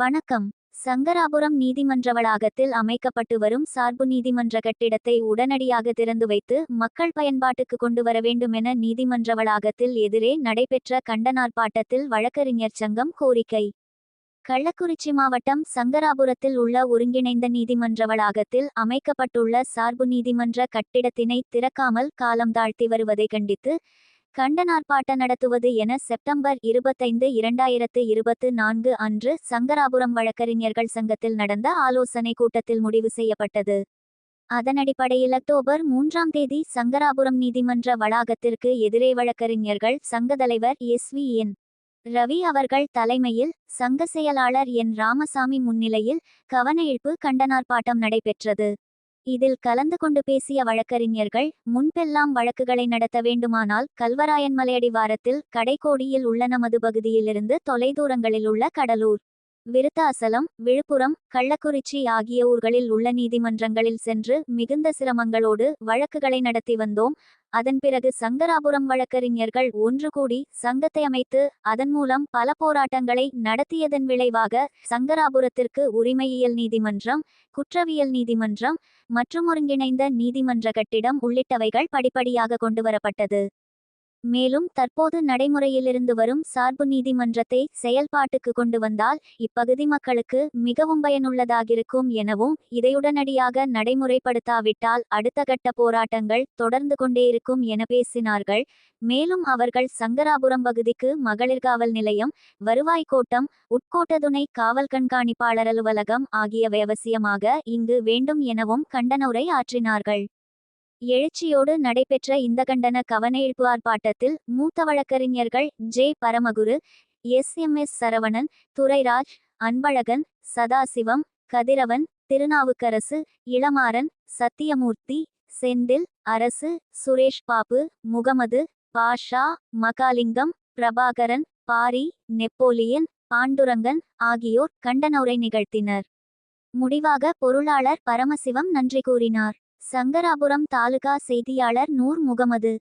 வணக்கம். சங்கராபுரம் நீதிமன்ற வளாகத்தில் அமைக்கப்பட்டு வரும் சார்பு நீதிமன்ற கட்டிடத்தை உடனடியாக திறந்து வைத்து மக்கள் பயன்பாட்டுக்கு கொண்டு வர வேண்டும் என நீதிமன்ற வளாகத்தில் எதிரே நடைபெற்ற கண்டனார்ப்பாட்டத்தில் வழக்கறிஞர் சங்கம் கோரிக்கை. கள்ளக்குறிச்சி மாவட்டம் சங்கராபுரத்தில் உள்ள ஒருங்கிணைந்த நீதிமன்ற வளாகத்தில் அமைக்கப்பட்டுள்ள சார்பு நீதிமன்ற கட்டிடத்தினை திறக்காமல் காலம் தாழ்த்தி வருவதை கண்டித்து கண்டனார்ப்பாட்ட நடத்துவது என செப்டம்பர் இருபத்தைந்து இரண்டாயிரத்து இருபத்து நான்கு அன்று சங்கராபுரம் வழக்கறிஞர்கள் சங்கத்தில் நடந்த ஆலோசனை கூட்டத்தில் முடிவு செய்யப்பட்டது. அதனடிப்படையில் அக்டோபர் மூன்றாம் தேதி சங்கராபுரம் நீதிமன்ற வளாகத்திற்கு எதிரே வழக்கறிஞர்கள் சங்க தலைவர் எஸ் வி என் ரவி அவர்கள் தலைமையில் சங்க செயலாளர் என் ராமசாமி முன்னிலையில் கவனஈர்ப்பு கண்டனார்ப்பாட்டம் நடைபெற்றது. இதில் கலந்து கொண்டு பேசிய வழக்கறிஞர்கள் முன்பெல்லாம் வழக்குகளை நடத்த வேண்டுமானால் கல்வராயன் மலையடிவாரத்தில் கடைக்கோடியில் உள்ள நமது பகுதியிலிருந்து தொலைதூரங்களில் உள்ள கடலூர் விருத்தாசலம் விழுப்புரம் கள்ளக்குறிச்சி ஆகிய ஊர்களில் உள்ள நீதிமன்றங்களில் சென்று மிகுந்த சிரமங்களோடு வழக்குகளை நடத்தி வந்தோம். அதன் பிறகு சங்கராபுரம் வழக்கறிஞர்கள் ஒன்று கூடி சங்கத்தை அமைத்து அதன் மூலம் பல போராட்டங்களை நடத்தியதன் விளைவாக சங்கராபுரத்திற்கு உரிமையியல் நீதிமன்றம் குற்றவியல் நீதிமன்றம் மற்றும் ஒருங்கிணைந்த நீதிமன்ற கட்டிடம் உள்ளிட்டவைகள் படிப்படியாக கொண்டுவரப்பட்டது மேலும் தற்போது நடைமுறையிலிருந்து வரும் சார்பு நீதிமன்றத்தை செயல்பாட்டுக்கு கொண்டு வந்தால் இப்பகுதி மக்களுக்கு மிகவும் பயனுள்ளதாகிருக்கும் எனவும் இதையுடனடியாக நடைமுறைப்படுத்தாவிட்டால் அடுத்த கட்ட போராட்டங்கள் தொடர்ந்து கொண்டே இருக்கும் என பேசினார்கள். மேலும் அவர்கள் சங்கராபுரம் பகுதிக்கு மகளிர் காவல் நிலையம் வருவாய் கோட்டம் உட்கோட்ட துணை காவல் கண்காணிப்பாளர் அலுவலகம் ஆகியவை அவசியமாக இங்கு வேண்டும் எனவும் கண்டன உரை ஆற்றினார்கள். எழுச்சியோடு நடைபெற்ற இந்த கண்டன கவனஈர்ப்பு ஆர்ப்பாட்டத்தில் மூத்த வழக்கறிஞர்கள் J. Paramaguru S. M. S. Saravanan Durairaj Anbazhagan Sadasivam Kathiravan Thirunavukkarasu Ilamaran Sathyamoorthy Senthil Arasu Suresh Babu Mohammed Basha Mahalingam Prabhakaran Pari Napoleon Pandurangan ஆகியோர் கண்டன உரை நிகழ்த்தினர். முடிவாக பொருளாளர் பரமசிவம் நன்றி கூறினார். சங்கராபுரம் தாலுகா செய்தியாளர் நூர் முகமது.